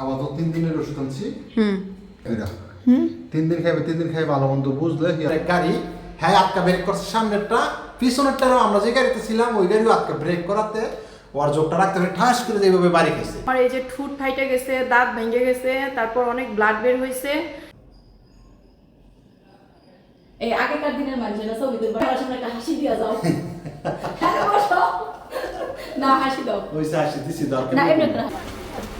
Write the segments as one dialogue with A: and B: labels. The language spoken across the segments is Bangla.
A: আপাতত তিন দিনের ওষুধ আনছি।
B: হুম।
A: তিন দিন খাইবে তিন দিন খাই ভালো মন্দ বুঝলে
C: গাড়ি হ্যাঁ আটকা ব্রেক করছে সামনেরটা পিছনেরটারও আমরা যে গাড়িতে ছিলাম ওই গাড়িও আটকা ব্রেক করাতে ওর জোরটা রাখতে হবে ঠাস করে যেভাবে বাড়ি খেয়েছে
B: আমার এই যে ঠুট ফাইটে গেছে দাঁত ভেঙে গেছে তারপর অনেক ব্লাড বের হয়েছে
D: এই আগেকার দিনের মানুষেরা ছবি তুলবে আমার সামনে একটা হাসি দিয়া যাও। হ্যাঁ না হাসি দাও।
C: ওই সে আসি দিছি দরকার
D: না।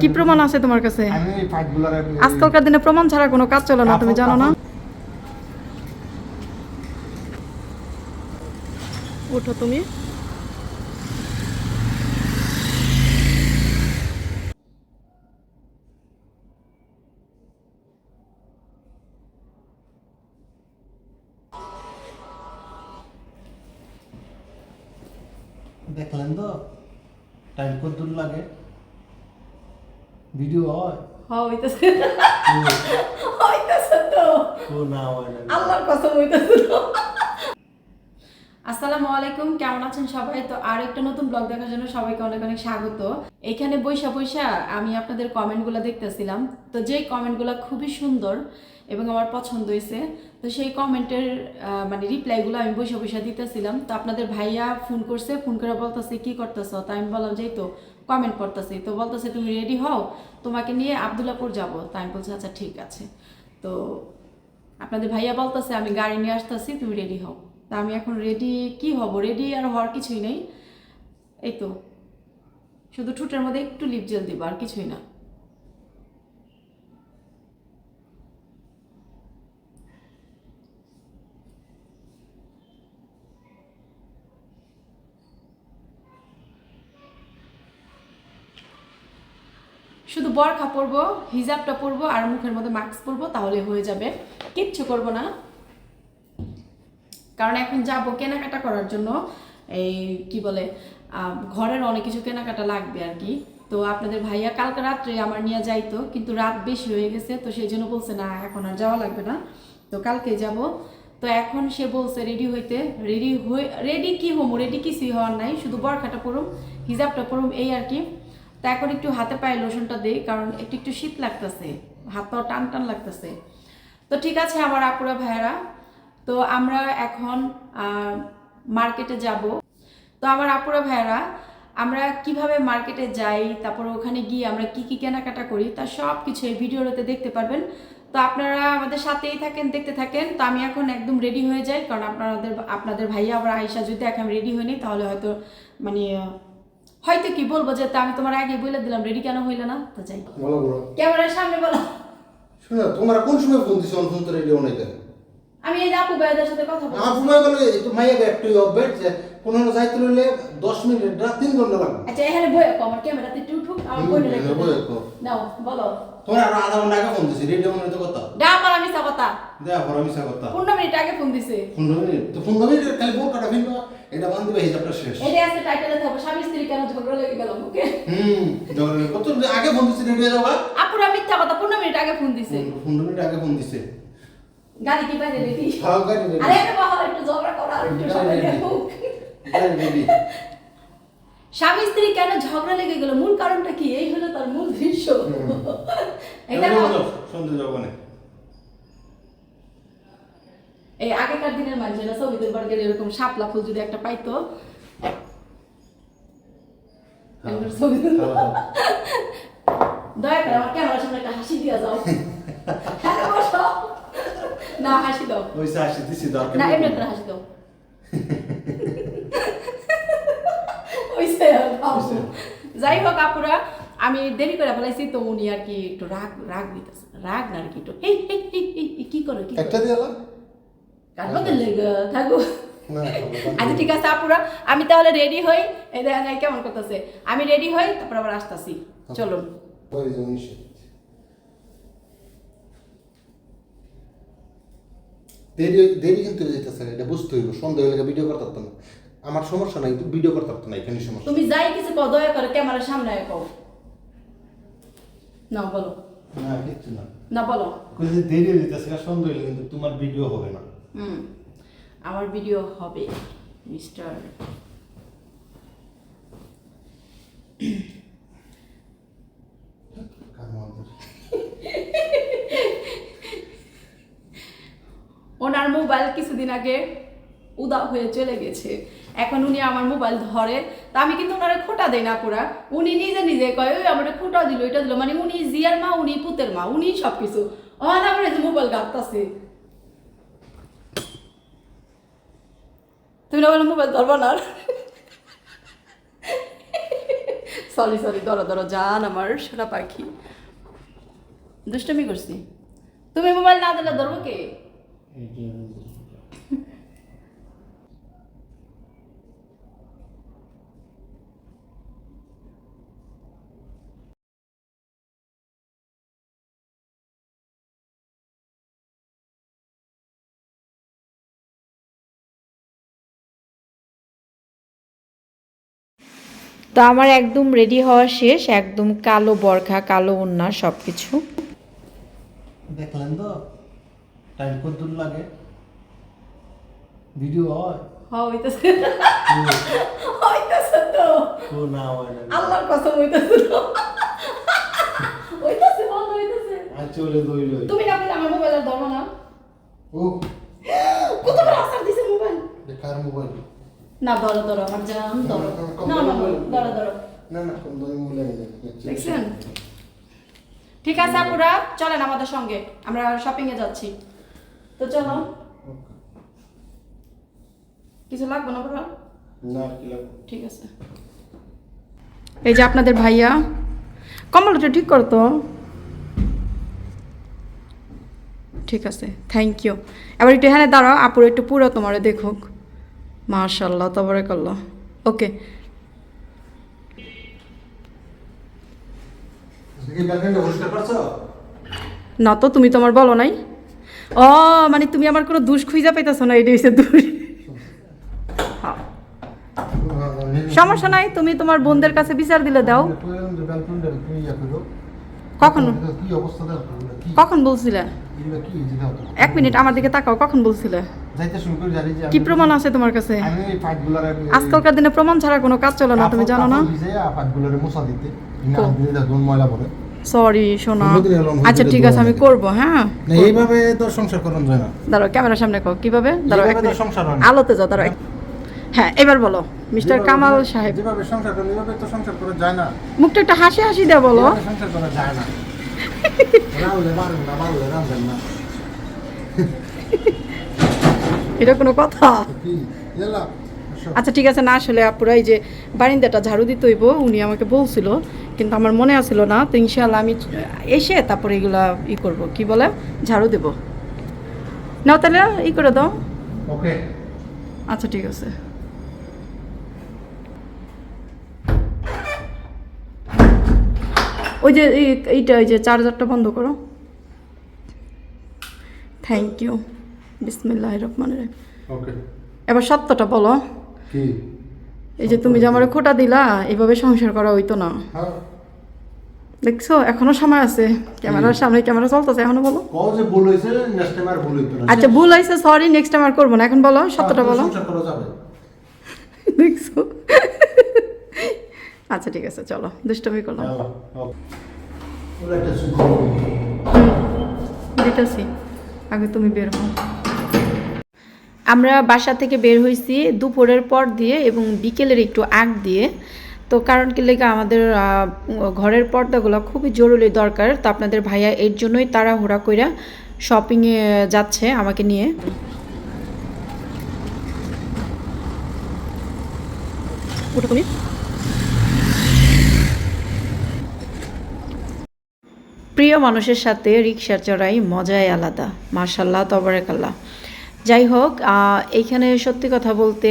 B: কি প্রমাণ আছে তোমার কাছে? আজকালকার দিনে প্রমাণ ছাড়া কোনো কাজ চলে না তুমি জানো না? ওঠো তুমি
C: দেখলেন তো টাইম কত দূর লাগে ভিডিও হয়?
D: হইতেছে। হইতেছে তো।
C: ও না হয় না।
D: আল্লাহর কসম হইতেছে তো। আসসালামু আলাইকুম কেমন আছেন সবাই? তো আর একটা নতুন ব্লগ দেখার জন্য সবাইকে অনেক অনেক স্বাগত। এখানে বৈশা বৈশা আমি আপনাদের কমেন্টগুলো দেখতেছিলাম। তো যেই কমেন্টগুলো খুবই সুন্দর এবং আমার পছন্দ হয়েছে তো সেই কমেন্টের মানে রিপ্লাইগুলো আমি বৈশা বৈশা দিতেছিলাম। তো আপনাদের ভাইয়া ফোন করছে ফোন করে বলতেছে কি করতেছো? তো আমি বললাম যে তো কমেন্ট করতেছি, তো বলতেছে, তুমি রেডি হও? তোমাকে নিয়ে আবদুল্লাপুর যাব। তাই আমি বলছি আচ্ছা ঠিক আছে। তো আপনাদের ভাইয়া বলতেছে, আমি গাড়ি নিয়ে আসতেছি, তুমি রেডি হও। তা আমি এখন রেডি কি হব? রেডি আর হওয়ার কিছুই নেই। এই তো, শুধু ঠুটের মধ্যে একটু লিপ জেল দিব, আর কিছুই না। শুধু বরখা পরবো, হিজাবটা পরবো আর মুখের মধ্যে মাস্ক পরবো, তাহলে হয়ে যাবে। কিচ্ছু করব না। কারণ এখন যাব কেনাকাটা করার জন্য। এই কি বলে ঘরের অনেক কিছু কেনাকাটা লাগবে আর কি। তো আপনাদের ভাইয়া কালকে রাত্রে আমার নিয়ে যাইতো, কিন্তু রাত বেশি হয়ে গেছে, তো সেই জন্য বলছে, না, এখন আর যাওয়া লাগবে না। তো কালকে যাব। তো এখন সে বলছে, রেডি হইতে, রেডি হয়ে রেডি কি হম? রেডি কিছুই হওয়ার নাই, শুধু বরখাটা পরুম, হিজাবটা পরুম, এই আর কি। তা এখন একটু হাতে পায়ে লোশনটা দিই, কারণ একটু একটু শীত লাগতেছে। হাতটাও টান টান লাগতেছে। তো ঠিক আছে আমার আপুরা, ভাইয়েরা। তো আমরা এখন মার্কেটে যাব। তো আমার আপুরা, ভাইয়েরা, আমরা কীভাবে মার্কেটে যাই, তারপর ওখানে গিয়ে আমরা কি কি কেনাকাটা করি, তা সব কিছু এই ভিডিওতে দেখতে পারবেন। তো আপনারা আমাদের সাথেই থাকেন, দেখতে থাকেন। তো আমি এখন একদম রেডি হয়ে যাই, কারণ আপনাদের আপনাদের ভাইয়া আবার আয়সা যদি এখন রেডি হয়নি তাহলে হয়তো মানে হয়তো কি বলব যে তা আমি তোমার আগে বলে দিলাম রেডি কেন হইল না? তো যাই
A: বলো বলো।
D: ক্যামেরার সামনে বলো।
A: শুনো তোমার কোন সময় ফোন দিছো? ফোন তো রেডি নাই
D: আমি এই আপু ভাইদের সাথে কথা বলছি।
A: আপু ভাই বলে তো মাইয়া একটু অপডেট যে কোনো যাইতে হইলে দশ মিনিট রাত তিন ঘণ্টা লাগবে।
D: আচ্ছা এখানে বই আমার ক্যামেরাতে একটু উঠুক আমার
A: বই রাখো।
D: নাও বলো।
A: তোমরা আরও আধা ঘণ্টা আগে ফোন দিছি রেডিও মনে তো কথা
D: ডা পারা মিশা কথা।
A: দেয়া পর আমি কথা।
D: পনেরো মিনিট আগে ফোন দিছে।
A: পনেরো মিনিট? তো পনেরো মিনিট খালি বোর কাটা ফিরবো এটা বান্ধ দিবে হিসাবটা শেষ।
D: এটা আছে টাইটেলে থাকব স্বামী স্ত্রী কেন ঝগড়া লেগে গেল ওকে?
A: হুম যখন কত আগে ফোন দিছি রেডিও যাওয়া
D: আপুরা মিথ্যা কথা পনেরো মিনিট আগে ফোন দিছে।
A: পনেরো মিনিট আগে ফোন দিছে।
D: গাড়ি কি বাইরে রেডি?
A: খাওয়া গাড়ি ready।
D: আরে একটা বাবা একটু ঝগড়া করা আর একটু সবাই দেখুক।
A: Ready।
D: স্বামী স্ত্রী কেন ঝগড়া লেগে গেল? মূল কারণটা কি? এই হলো তার মূল দৃশ্য। এটা এই আগেকার দিনের মানুষেরা তুলবার গেলে এরকম শাপলা ফুল যদি একটা পাইতো ছবি তুলতো। দয়া করে আমার ক্যামেরার সামনে একটা হাসি দিয়া যাও। হ্যাঁ না হাসি দাও।
C: ওই সে আসি দিছি দরকার
D: না এমনি একটা হাসি দাও ওইসে বাবু। যাই হোক আপুরা আমি দেরি করে ফেলাইছি তো উনি আর কি একটু রাগ রাগ দিতেছে রাগ না আর কি একটু এই কি করো কি
A: একটা?
D: কাটবো থাকো। আচ্ছা ঠিক আছে আপুরা আমি তাহলে রেডি হই এই দেখেন এই কেমন করতেছে। আমি রেডি হই তারপর আবার আসতেছি। চলুন।
A: যে উনিশে। দেরি দেরি কিন্তু যেতেছে এটা বুঝতে হইব সন্ধ্যা হলে ভিডিও করতে পারতাম আমার সমস্যা নাই কিন্তু ভিডিও করতে পারতাম না এখানে সমস্যা।
E: তুমি যাই কিছু কও দয়া করে ক্যামেরার সামনে আয় কও। না বলো।
A: না কিচ্ছু না।
E: না বলো।
A: যে দেরি হয়ে যেতেছে সন্ধ্যা হলে কিন্তু তোমার ভিডিও হবে না।
E: হুম আমার ভিডিও হবে মিস্টার ওনার মোবাইল কিছুদিন আগে উদা হয়ে চলে গেছে। এখন উনি আমার মোবাইল ধরে, তা আমি কিন্তু ওনারে খোটা দেয় না পুরা। উনি নিজে নিজে কয়, ওই আমার খোটা দিল এটা দিল। মানে উনি জিয়ার মা, উনি পুতের মা, উনি সব কিছু আমার যে মোবাইল গাঁততাছে তুমি না বলে মোবাইল ধরবো না সরি সরি ধরো ধরো, জান আমার সোনা পাখি। দুষ্টমি করছি। তুমি মোবাইল না দিলে ধরবো কে?
F: তো আমার একদম রেডি হওয়া শেষ একদম কালো বরখা কালো ওন্না সব কিছু
A: দেখলেন তো? টাইম কত দূর লাগে? ভিডিও হয়?
E: হইতেছে। হইতেছে তো।
A: ও না হয় না।
E: আল্লাহর কসম হইতেছে তো। হইতেছে বল হইতেছে।
A: আর চলে দইল
E: তুমি না আমার মোবাইল আর ধরো না?
A: ও
E: কত বড় আসার দিছে মোবাইল
A: কার মোবাইল
E: না ধরো ধরো আমার জান ধরো। না না ধরো ধরো
A: না না কোন ধরনের মোবাইল
E: দেখছেন? ঠিক আছে আপুরা চলেন আমাদের সঙ্গে। আমরা শপিং এ যাচ্ছি। তো চলো। কিছু লাগবে না পুরা
A: না কি লাগবে?
E: ঠিক আছে।
D: এই যে আপনাদের ভাইয়া। কমলটা ঠিক করতো। ঠিক আছে থ্যাংক ইউ এবার একটু এখানে দাঁড়াও আপুর একটু পুরো তোমারে দেখুক। মাশাল্লাহ তবরে করল ওকে না তো তুমি তোমার বলো নাই। ও মানে তুমি আমার কোনো দুষ খুঁজা পাইতেছো না এটা হচ্ছে দুষ। হ্যাঁ। সমস্যা নাই তুমি তোমার বোনদের কাছে বিচার দিলে দাও। কখনো? কখন বলছিলে? এক মিনিট আমার দিকে তাকাও কখন বলছিলে? কি প্রমাণ আছে তোমার কাছে? আজকালকার দিনে প্রমাণ ছাড়া কোনো কাজ চলে না তুমি জানো না? সরি শোনা আচ্ছা ঠিক আছে আমি করব হ্যাঁ?
A: এইভাবে তো সংসার করানো যায় না।
D: দাঁড়াও ক্যামেরার সামনে কও কীভাবে? দাঁড়াও এক মিনিট।
A: সংসার
D: আলোতে যাও দাঁড়াও হ্যাঁ এবার বলো মিস্টার কামাল সাহেব।
A: যেভাবে সংসার করেন এইভাবে তো সংসার করা যায় না।
D: মুখটা একটা হাসি হাসি দেয় বলো।
A: সংসার করা যায় না।
D: এটা কোনো কথা। আচ্ছা ঠিক আছে না আসলে আপুরা এই যে বারিন্দাটা ঝাড়ু দিতে হইব উনি আমাকে বলছিল কিন্তু আমার মনে আসছিল না তো ইনশাল্লাহ আমি এসে তারপরে এগুলা ই করব। কি বলে? ঝাড়ু দেব। নাও তাহলে ই করে দাও।
A: ওকে
D: আচ্ছা ঠিক আছে। ওই যে এই- এইটা ওই যে চার্জারটা বন্ধ করো। থ্যাংক ইউ বিসমিল্লাহ রহমান
A: ওকে
D: এবার সত্যটা বলো।
A: কি?
D: এই যে তুমি যে আমার খোটা দিলা এইভাবে সংসার করা হইতো না।
A: হ্যাঁ।
D: দেখছ এখনও সময় আছে। ক্যামেরার সামনে ক্যামেরা চলতেছে এখনও বলো।
A: যে ভুল হয়েছে নেক্সট টাইম আর ভুল হইতো না।
D: আচ্ছা ভুল হয়েছে সরি নেক্সট টাইম আর করব না। এখন বলো সত্যটা বলো।
A: সংসার করা যাবে।
D: দেখছ। আচ্ছা ঠিক আছে চলো দুষ্টমি করলাম দিতেছি আগে তুমি বের হও।
F: আমরা বাসা থেকে বের হয়েছি দুপুরের পর দিয়ে এবং বিকেলের একটু আগ দিয়ে। তো কারণ কি লেগে আমাদের ঘরের পর্দাগুলো খুবই জরুরি দরকার। তো আপনাদের ভাইয়া এর জন্যই তাড়াহুড়া কইরা শপিংয়ে যাচ্ছে আমাকে নিয়ে।
D: উঠো তুমি?
F: প্রিয় মানুষের সাথে রিক্সা চড়াই মজাই আলাদা। মার্শাল্লাহ তবরেকাল্লাহ। যাই হোক এইখানে সত্যি কথা বলতে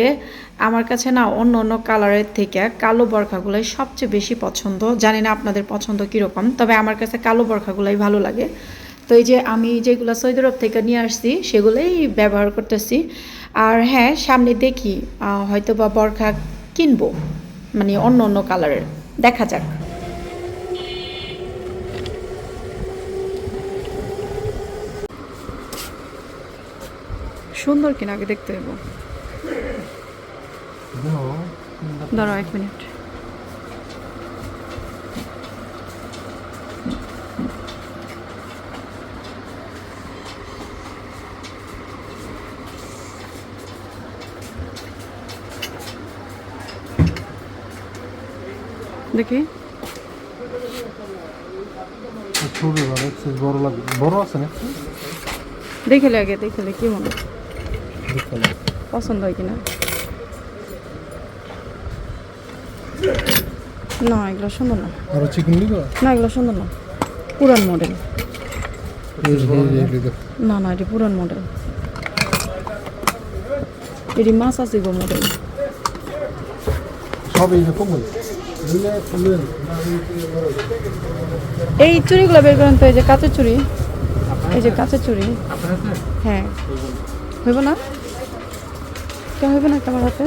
F: আমার কাছে না অন্য অন্য কালারের থেকে কালো বরখাগুলাই সবচেয়ে বেশি পছন্দ। জানি না আপনাদের পছন্দ কীরকম, তবে আমার কাছে কালো বরখাগুলাই ভালো লাগে।
D: তো এই যে আমি যেগুলো সৌদি আরব থেকে নিয়ে আসছি, সেগুলোই ব্যবহার করতেছি। আর হ্যাঁ সামনে দেখি হয়তো বা বরখা কিনবো মানে অন্য অন্য কালারের। দেখা যাক।
B: সুন্দর কিনা আগে দেখতে হইব। দাঁড়াও এক মিনিট। দেখি।
G: ছোট বড় লাগবে। বড় আছে না?
B: দেখে আগে দেখে কি মনে হয়? পছন্দ হয় কিনা? না এগুলো সুন্দর না।
G: আর চিকেন লিগো
B: না এগুলো সুন্দর না। পুরান মডেল না না এটি পুরান মডেল এটি মাছ আছে গো মডেল
G: সব এই রকম হল
B: এই চুড়িগুলো বের করেন তো এই যে কাঁচের চুড়ি। এই যে কাঁচের চুড়ি। হ্যাঁ। হইব না? কেন হইব না আমার হাতে?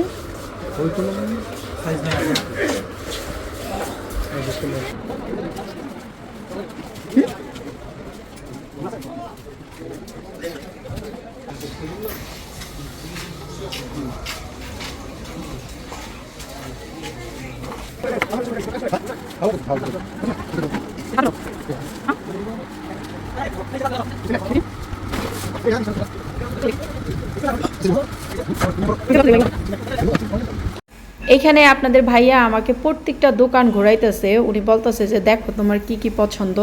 D: এখানে আপনাদের ভাইয়া আমাকে প্রত্যেকটা দোকান ঘোরাইতেছে। উনি বলতেছে যে, দেখো তোমার কি কি পছন্দ?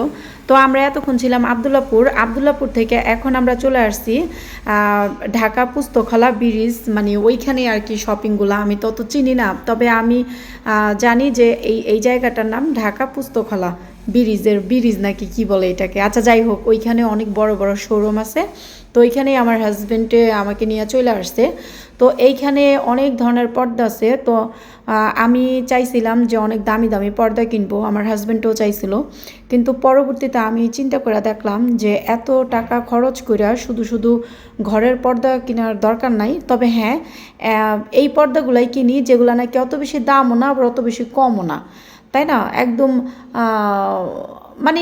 D: তো আমরা এতক্ষণ ছিলাম আবদুল্লাপুর। আবদুল্লাপুর থেকে এখন আমরা চলে আসছি ঢাকা পুস্তকলা ব্রিজ মানে ওইখানে আর কি শপিংগুলো। আমি তত চিনি না, তবে আমি জানি যে এই এই জায়গাটার নাম ঢাকা পুস্তকলা ব্রিজের ব্রিজ নাকি কি বলে এটাকে? আচ্ছা যাই হোক, ওইখানে অনেক বড় বড় শোরুম আছে। তো ওইখানেই আমার হাজব্যান্ডে আমাকে নিয়ে চলে আসছে। তো এইখানে অনেক ধরনের পর্দা আছে। তো আমি চাইছিলাম যে অনেক দামি দামি পর্দা কিনবো, আমার হাজব্যান্ডও চাইছিল। কিন্তু পরবর্তীতে আমি চিন্তা করে দেখলাম যে এত টাকা খরচ করে শুধু শুধু ঘরের পর্দা কেনার দরকার নাই। তবে হ্যাঁ এই পর্দাগুলাই কিনি যেগুলো নাকি অত বেশি দামও না, আবার অত বেশি কমও না। তাই না? একদম মানে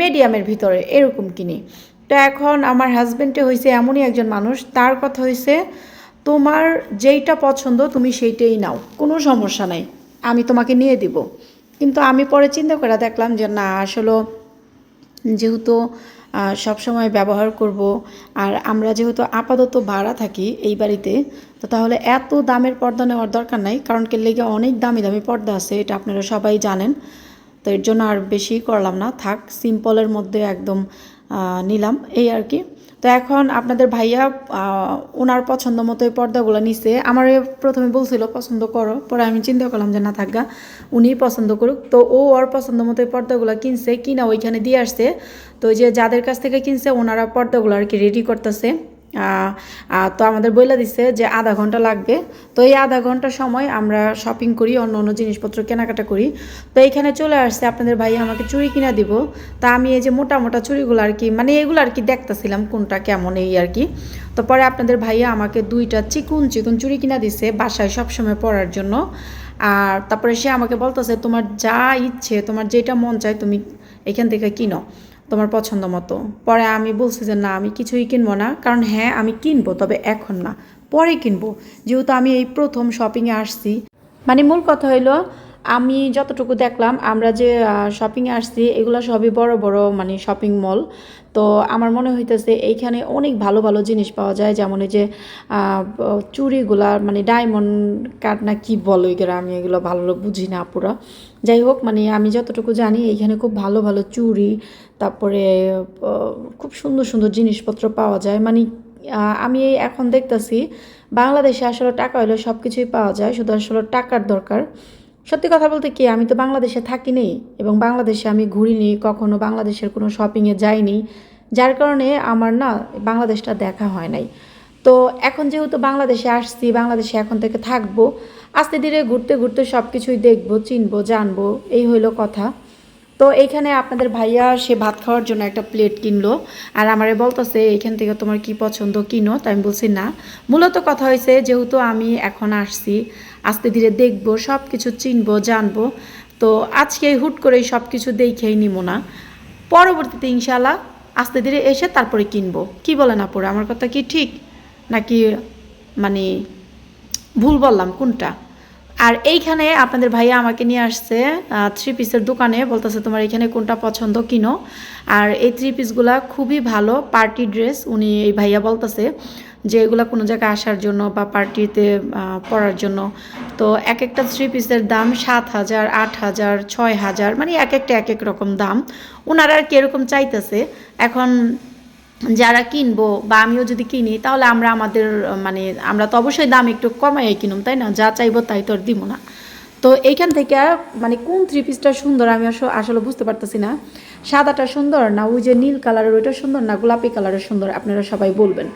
D: মিডিয়ামের ভিতরে, এরকম কিনি। তো এখন আমার হাজব্যান্ডে হয়েছে এমনই একজন মানুষ, তার কথা হয়েছে তোমার যেইটা পছন্দ, তুমি সেইটাই নাও, কোনো সমস্যা নাই, আমি তোমাকে নিয়ে দিব। কিন্তু আমি পরে চিন্তা করে দেখলাম যে, না, আসলে যেহেতু সব সময় ব্যবহার করব। আর আমরা যেহেতু আপাতত ভাড়া থাকি এই বাড়িতে, তো তাহলে এত দামের পর্দা নেওয়ার দরকার নাই, কারণ কে লেগে অনেক দামি দামি পর্দা আছে, এটা আপনারা সবাই জানেন। তো এর জন্য আর বেশি করলাম না, থাক সিম্পলের মধ্যে একদম নিলাম, এই আর কি। তো এখন আপনাদের ভাইয়া ওনার পছন্দ মতো এই পর্দাগুলো নিছে। আমার প্রথমে বলছিল, পছন্দ করো। পরে আমি চিন্তা করলাম যে, না থাকা উনি পছন্দ করুক। তো ও ওর পছন্দ মতো এই পর্দাগুলো কিনছে, কিনা ওইখানে দিয়ে আসছে। তো যে যাদের কাছ থেকে কিনছে, ওনারা পর্দাগুলো আর কি রেডি করতেছে। তো আমাদের বইলা দিচ্ছে যে আধা ঘণ্টা লাগবে। তো এই আধা ঘণ্টা সময় আমরা শপিং করি, অন্য অন্য জিনিসপত্র কেনাকাটা করি। তো এইখানে চলে আসছে, আপনাদের ভাই আমাকে চুড়ি কিনা দিব। তা আমি এই যে মোটা মোটা চুড়িগুলো আর কি মানে এগুলো আর কি দেখতেছিলাম কোনটা কেমন এই আর কি। তো পরে আপনাদের ভাইয়া আমাকে দুইটা চিকুন চিকুন চুড়ি কিনা দিছে বাসায় সবসময় পরার জন্য। আর তারপরে সে আমাকে বলতেছে, তোমার যা ইচ্ছে, তোমার যেটা মন চায় তুমি এখান থেকে কিনো। তোমার পছন্দ মতো। পরে আমি বলছি যে, না, আমি কিছুই কিনবো না। কারণ হ্যাঁ আমি কিনবো, তবে এখন না। পরে কিনবো। যেহেতু আমি এই প্রথম শপিংয়ে আসছি। মানে মূল কথা হইল, আমি যতটুকু দেখলাম, আমরা যে শপিংয়ে আসছি, এগুলো সবই বড় বড় মানে শপিং মল তো আমার মনে হইতেছে, এইখানে অনেক ভালো ভালো জিনিস পাওয়া যায়। যেমন এই যে চুড়িগুলা মানে ডায়মন্ড কাট না কি বলো এগুলো, আমি এগুলো ভালো বুঝি না পুরো যাই হোক মানে আমি যতটুকু জানি, এইখানে খুব ভালো ভালো চুড়ি, তারপরে খুব সুন্দর সুন্দর জিনিসপত্র পাওয়া যায়। মানে আমি এখন দেখতেছি, বাংলাদেশে আসলে টাকা হলে সব কিছুই পাওয়া যায়, শুধু আসলে টাকার দরকার। সত্যি কথা বলতে কি, আমি তো বাংলাদেশে থাকিনি, এবং বাংলাদেশে আমি ঘুরিনি, কখনো বাংলাদেশের কোনো শপিংয়ে যাইনি, যার কারণে আমার না বাংলাদেশটা দেখা হয় নাই। তো এখন যেহেতু বাংলাদেশে আসছি, বাংলাদেশে এখন থেকে থাকব, আস্তে ধীরে ঘুরতে ঘুরতে সব কিছুই দেখব, চিনবো, জানব, এই হইল কথা। তো এইখানে আপনাদের ভাইয়া সে ভাত খাওয়ার জন্য একটা প্লেট কিনলো, আর আমারে বলতেছে, এখান থেকে তোমার কি পছন্দ কিনো? তাই আমি বলছি, না। মূলত কথা হয়েছে যেহেতু আমি এখন আসছি, আস্তে ধীরে দেখব সব কিছু চিনবো, জানব। তো আজকে হুট করে সব কিছু দেখেই নিব না। পরবর্তীতে ইনশাল্লাহ আস্তে ধীরে এসে তারপরে কিনবো। কি বলেন আপুরা, আমার কথা কি ঠিক? নাকি মানে ভুল বললাম, কোনটা? আর এইখানে আপনাদের ভাইয়া আমাকে নিয়ে আসছে থ্রি পিসের দোকানে, বলতেছে তোমার এখানে কোনটা পছন্দ কিনো? আর এই থ্রি পিসগুলা খুবই ভালো পার্টি ড্রেস উনি এই ভাইয়া বলতেছে যে এগুলা কোনো জায়গায় আসার জন্য বা পার্টিতে পরার জন্য। তো এক একটা থ্রি পিসের দাম সাত হাজার, আট হাজার, ছয় হাজার মানে এক একটা এক এক রকম দাম। ওনারা আর কীরকম চাইতেছে। এখন যারা কিনবো বা আমিও যদি কিনি, তাহলে আমরা আমাদের মানে আমরা তো অবশ্যই দাম একটু কমাই কিনুম, তাই না? যা চাইব তাই তো আর দিব না। তো এইখান থেকে মানে কোন থ্রি পিসটা সুন্দর আমি আসলে বুঝতে পারতেছি না। সাদাটা সুন্দর না ওই যে নীল কালারের ওইটা সুন্দর না গোলাপি কালারের সুন্দর, আপনারা সবাই বলবেন।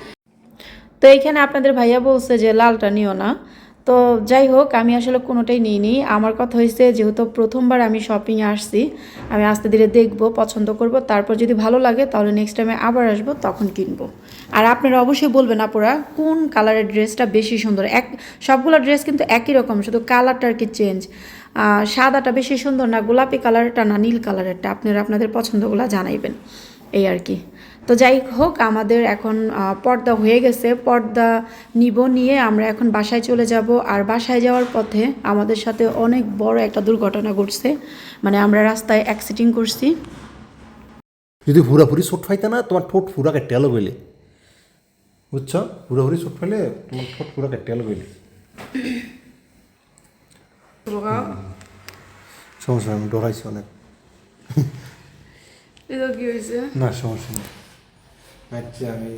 D: তো এইখানে আপনাদের ভাইয়া বলছে যে, লালটা নিও না। তো যাই হোক, আমি আসলে কোনোটাই নিইনি। আমার কথা হয়েছে যেহেতু প্রথমবার আমি শপিংয়ে আসছি, আমি আস্তে ধীরে দেখব, পছন্দ করব, তারপর যদি ভালো লাগে তাহলে নেক্সট টাইমে আবার আসব, তখন কিনবো। আর আপনারা অবশ্যই বলবেন, আপুরা, কোন কালারের ড্রেসটা বেশি সুন্দর? এক, সবগুলো ড্রেস কিন্তু একই রকম, শুধু কালারটা আর কি চেঞ্জ সাদাটা বেশি সুন্দর না, গোলাপি কালারটা না, নীল কালারেরটা আপনারা আপনাদের পছন্দগুলো জানাইবেন। এই আর কি। তো যাই হোক আমাদের এখন পর্দা হয়ে গেছে। পর্দা নিব নিয়ে আমরা এখন বাসায় চলে যাব। আর বাসায় যাওয়ার পথে আমাদের সাথে অনেক বড় একটা দুর্ঘটনা ঘটছে। মানে আমরা রাস্তায় অ্যাক্সিডিং করছি।
A: যদি পুরাপুরি চোট ফাইতে না তোমার ঠোঁট পুরা কেটে গেল বলে বুঝছ? পুরাপুরি চোট ফাইলে তোমার ঠোঁট পুরা কেটে গেল সমস্যা আমি ডরাইছি অনেক।
B: কি হয়েছে
A: না সমস্যা নেই। আচ্ছা আমি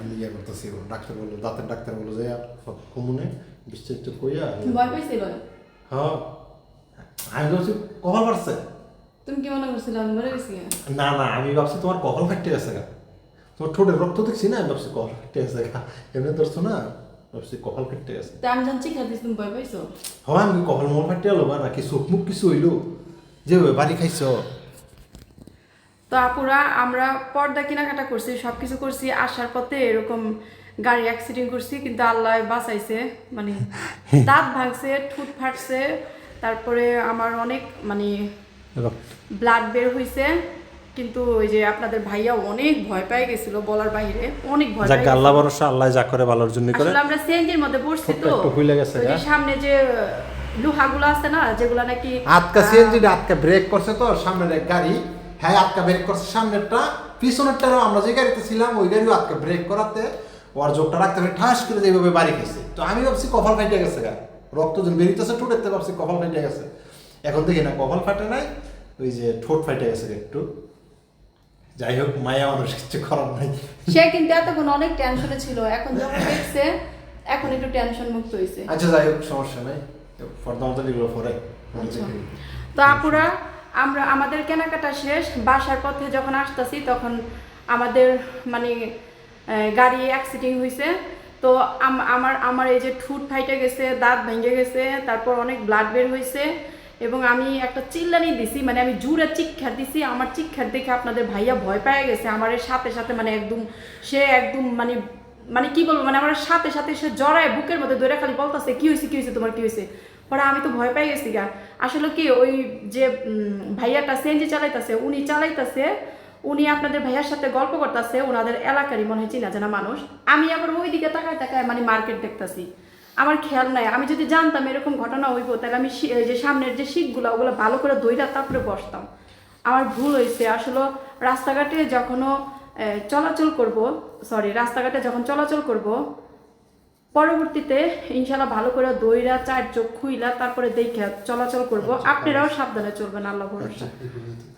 A: আমি ইয়ে করতেছি ডাক্তার বলল দাঁতের ডাক্তার বলল যে কমুনে বিস্তারিত কইয়া হ্যাঁ। আমি ভাবছি কখন পারছে
H: তুমি কি মনে করছিলে আমি মরে গেছি
A: না না আমি ভাবছি তোমার কখন ফাটতে গেছে গা। তোমার ঠোঁটের রক্ত দেখছি না আমি ভাবছি কখন ফাটতে গেছে গা। এমনি ধরছো না ভাবছি কপাল ফেটে গেছে।
H: তা আমি জানছি খাতিস তুমি ভয় পাইছো?
A: হয় আমি কপাল মোল ফাটতে গেলো বা নাকি চোখ মুখ কিছু হইল? যে বাড়ি খাইছো?
B: তো আপুরা আমরা পর্দা কেনাকাটা করছি সব কিছু করছি আসার পথে এরকম গাড়ি অ্যাক্সিডেন্ট করছি কিন্তু আল্লাহ বাঁচাইছে মানে দাঁত ভাঙছে ঠুট ফাটছে তারপরে আমার অনেক মানে ব্লাড বের হইছে কিন্তু ওই যে আপনাদের ভাইয়া অনেক ভয় পেয়ে গেছিল বলার বাইরে অনেক ভয়
A: যাক আল্লাহ ভরসা আল্লাহ যা করে ভালোর জন্য করে।
B: আসলে আমরা সিএনজির মধ্যে পড়ছি তো
A: একটু ফুলে গেছে
B: ওই যে
A: গা।
B: সামনে যে লোহাগুলো আছে না যেগুলো নাকি
A: আটকা সিএনজি আটকা ব্রেক করছে তো সামনের এক গাড়ি। হ্যাঁ আটকা ব্রেক করছে সামনেরটা পিছনেরটারও আমরা যে গাড়িতে ছিলাম ওই গাড়িও আটকা ব্রেক করাতে ওর জোরটা রাখতে হবে ঠাস করে যেভাবে বাড়ি গেছে তো আমি ভাবছি কপাল ফাইটে গেছে গা। রক্ত যখন বেরিতেছে ঠোঁটেতে ভাবছি কপাল ফাইটে গেছে। এখন দেখি না কপাল ফাটে নাই ওই যে ঠোঁট ফাইটে গেছে একটু। যাই হোক মায়া মানুষ কিছু করার নাই।
H: সে কিন্তু এতক্ষণ অনেক টেনশনে ছিল এখন যখন দেখছে এখন একটু টেনশন মুক্ত হয়েছে
A: আচ্ছা যাই হোক সমস্যা নাই। ফর্দা মতো এগুলো পরে।
B: তো আপুরা আমরা, আমাদের কেনাকাটা শেষ, বাসার পথে যখন আসতেছি তখন আমাদের মানে গাড়ি অ্যাক্সিডেন্ট হয়েছে তো আমার আমার এই যে ঠুট ফাইটে গেছে, দাঁত ভেঙে গেছে, তারপর অনেক ব্লাড বের হয়েছে এবং আমি একটা চিল্লানি দিছি মানে আমি জুড়ে চিক্ষার দিছি, আমার চিক্ষার দেখে আপনাদের ভাইয়া ভয় পেয়ে গেছে। আমার সাথে সাথে মানে একদম, সে একদম মানে মানে কি বলব মানে আমার সাথে সাথে সে জড়ায় বুকের মধ্যে দৌড়ে খালি বলতেছে, কি হয়েছে কি হয়েছে তোমার কি হয়েছে পরে আমি তো ভয় পাই গেছি গা। আসলে কি ওই যে ভাইয়াটা সিএনজি চালাইতেছে, উনি চালাইতেছে, উনি আপনাদের ভাইয়ার সাথে গল্প করতেছে, ওনাদের এলাকারই মনে হয় চিনা জানা মানুষ। আমি আবার ওই দিকে তাকায় তাকায় মানে মার্কেট দেখতাছি। আমার খেয়াল নাই। আমি যদি জানতাম এরকম ঘটনা হইব, তাহলে আমি যে সামনের যে শিখগুলো, ওগুলো ভালো করে দইরা তারপরে বসতাম। আমার ভুল হয়েছে আসলে রাস্তাঘাটে যখনও চলাচল করব সরি রাস্তাঘাটে যখন চলাচল করব পরবর্তীতে ইনশাল্লাহ ভালো করে দইরা চার চোখ খুইলা তারপরে দেখে চলাচল করব। আপনারাও সাবধানে চলবেন আল্লাহ ভরসা।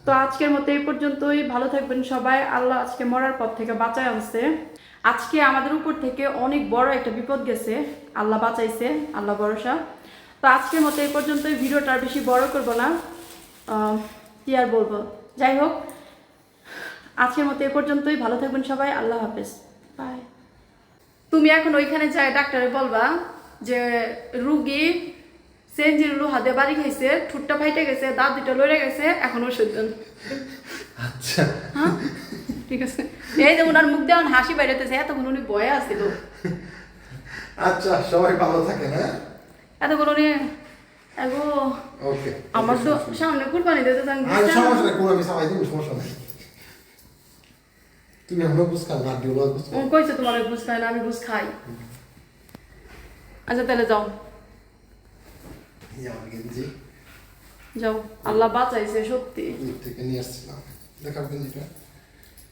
B: তো আজকের মতো এই পর্যন্তই। ভালো থাকবেন সবাই। আল্লাহ আজকে মরার পর থেকে বাঁচায় আনছে। আজকে আমাদের উপর থেকে অনেক বড় একটা বিপদ গেছে। আল্লাহ বাঁচাইছে আল্লাহ ভরসা। তো আজকের মতো এই পর্যন্তই। ভিডিওটা আর বেশি বড় করব না। কি আর বলব? যাই হোক আজকের মতো এই পর্যন্তই। ভালো থাকবেন সবাই। আল্লাহ হাফেজ। বাই তুমি এখন ওইখানে যাই ডাক্তারে বলবা যে রুগী
D: সেঞ্জির দিয়ে বাড়ি খাইছে ঠুটটা ফাইটে গেছে দাঁত দুটো লড়ে গেছে এখন ওষুধ দেন।
A: আচ্ছা।
D: হ্যাঁ? ঠিক আছে। এই যে ওনার মুখ এখন হাসি বাইরেতেছে এতক্ষণ উনি বয়ে আসছিল
A: আচ্ছা সবাই ভালো থাকেন হ্যাঁ?
D: এতক্ষণ উনি এগো আমার তো সামনে কুরবানি দিতে চান
A: সমস্যা নেই আমি সবাই দেবো সমস্যা নেই। তুমি আমরা বুঝকাল না দিও না বুঝকাল
D: ও কইছে তোমার খাই না আমি বুঝ খাই। আচ্ছা তাহলে যাও।
A: আমার গেঞ্জি।
D: যাও আল্লাহ বাঁচাইছে সত্যি।
A: থেকে নিয়ে আসছিলাম। দেখার গেঞ্জিটা।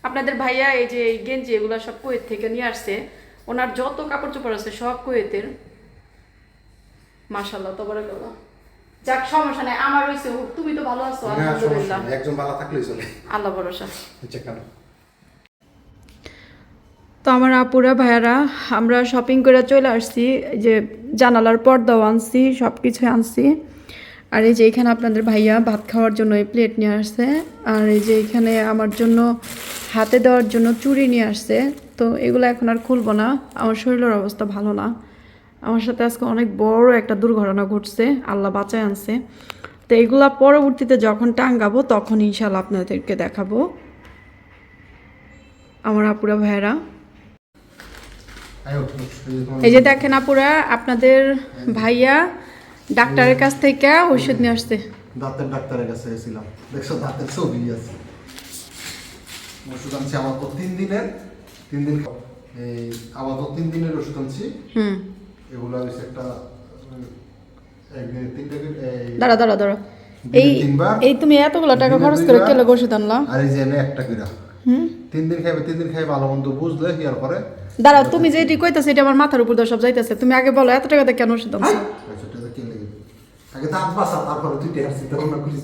D: আপনাদের ভাইয়া এই যে গেঞ্জি এগুলো সব কুয়েত থেকে নিয়ে আসছে। ওনার যত কাপড় চোপড় আছে সব কুয়েতের। মাশাল্লাহ তো বড় গেল যাক সমস্যা নাই আমার হয়েছে তুমি তো ভালো আছো আলহামদুলিল্লাহ।
A: একজন ভালো থাকলেই চলে।
D: আল্লাহ ভরসা।
A: আচ্ছা কেন
D: তো আমার আপুরা, ভাইয়ারা, আমরা শপিং করে চলে আসছি। যে জানালার পর্দাও আনছি সব কিছু আনছি। আর এই যে এখানে আপনাদের ভাইয়া ভাত খাওয়ার জন্য এই প্লেট নিয়ে আসছে। আর এই যে এখানে আমার জন্য হাতে দেওয়ার জন্য চুড়ি নিয়ে আসছে। তো এগুলো এখন আর খুলবো না। আমার শরীরের অবস্থা ভালো না। আমার সাথে আজকে অনেক বড় একটা দুর্ঘটনা ঘটছে। আল্লাহ বাঁচায় আনছে। তো এগুলা পরবর্তীতে যখন টাঙ্গাবো, তখন ইনশাল্লাহ আপনাদেরকে দেখাবো। আমার আপুরা, ভাইয়ারা
A: এই যে
D: দেখেন আপুরা আপনাদের ভাইয়া ডাক্তারের কাছ থেকে ওষুধ নিয়ে আসছে।
A: দাঁতের ডাক্তারের কাছে গেছিলাম। দেখছ দাঁতের ছবি আছে। ওষুধ আনছি আমার তো তিন দিনের তিন দিন এই আমার তো তিন দিনের ওষুধ আনছি।
D: হুম।
A: এগুলো হচ্ছে একটা
D: দাঁড়া দাঁড়া দাঁড়া। এই এই তুমি এতগুলো টাকা খরচ করে কেলে ওষুধ আনলাম
A: আর এই যে একটা করে
D: হুম।
A: তিন দিন খাইবে তিন দিন খাই ভালো মন্দ বুঝলে ইয়ার পরে
D: দাঁড়া তুমি যে কইতাছে এটা আমার মাথার উপর সব যাইতেছে। তুমি আগে বলো এত টাকাতে কেন ওষুধ
A: গেবে। আগে দাঁত বাসা তারপরে তুই টেহার চিন্তা ভাবনা করিস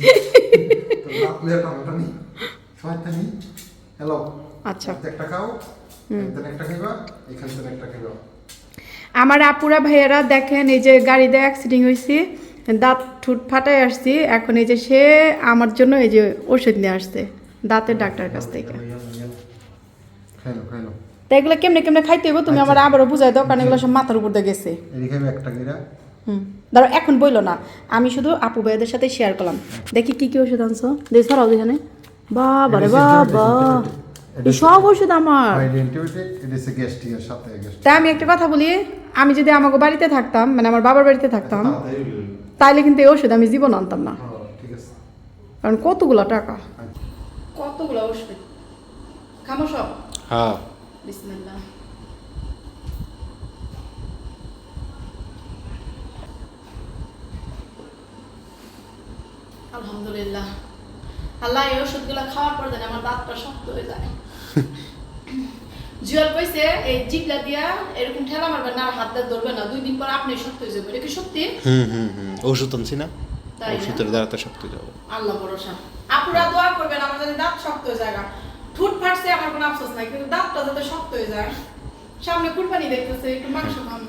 A: তোর দাঁত লিয়ে টমেটো নি শয়তা নি হ্যালো
D: আচ্ছা
A: একটা খাও একদিন একটা খাইবা এখান থেকে একটা খাইবা।
D: আমার আপুরা ভাইয়েরা দেখেন এই যে গাড়িতে অ্যাক্সিডেন্ট হয়েছে দাঁত ঠুট ফাটাই আসছি এখন এই যে সে আমার জন্য এই যে ওষুধ নিয়ে আসছে দাঁতের ডাক্তার কাছ থেকে।
A: খাইলো খাইলো।
D: তা এগুলো কেমনে কেমনে খাইতে হইব তুমি আমার আবারও বুঝাই দাও কারণ এগুলো সব মাথার উপর দিয়ে গেছে। হুম। ধরো এখন বইলো না। আমি শুধু আপু ভাইদের সাথে শেয়ার করলাম। দেখি কি কি ওষুধ আনছো। দেখ সরাও এখানে বাবা রে বাবা। সব ওষুধ আমার। তাই আমি একটা কথা বলি আমি যদি আমাকে বাড়িতে থাকতাম মানে আমার বাবার বাড়িতে থাকতাম তাইলে কিন্তু এই ওষুধ আমি জীবন আনতাম না। কারণ কতগুলো টাকা? কতগুলো ওষুধ? খামো সব?
A: হ্যাঁ।
D: বিসমিল্লাহ। আলহামদুলিল্লাহ। আল্লাহ এই ওষুধগুলো খাওয়ার পর যেন আমার দাঁতটা শক্ত হয়ে যায়। জুয়াল কইছে এই জিপলা দিয়া এরকম ঠেলা মারবে না হাত দিয়ে ধরবে না। দুই দিন পর আপনি শক্ত হয়ে যাবে এটা কি সত্যি?
I: হুম হুম হুম। ওষুধ আনছি না। ওষুধের দ্বারা তো শক্তি যাবে।
D: আল্লাহ ভরসা। আপুরা দোয়া করবেন আমার যাতে দাঁত শক্ত হয়ে যায় ঠুট ফাটছে আমার কোনো আফসোস নাই, কিন্তু দাঁতটা যাতে শক্ত হয়ে যায়। সামনে কুরবানি দেখতেছে, একটু মাংস খাব।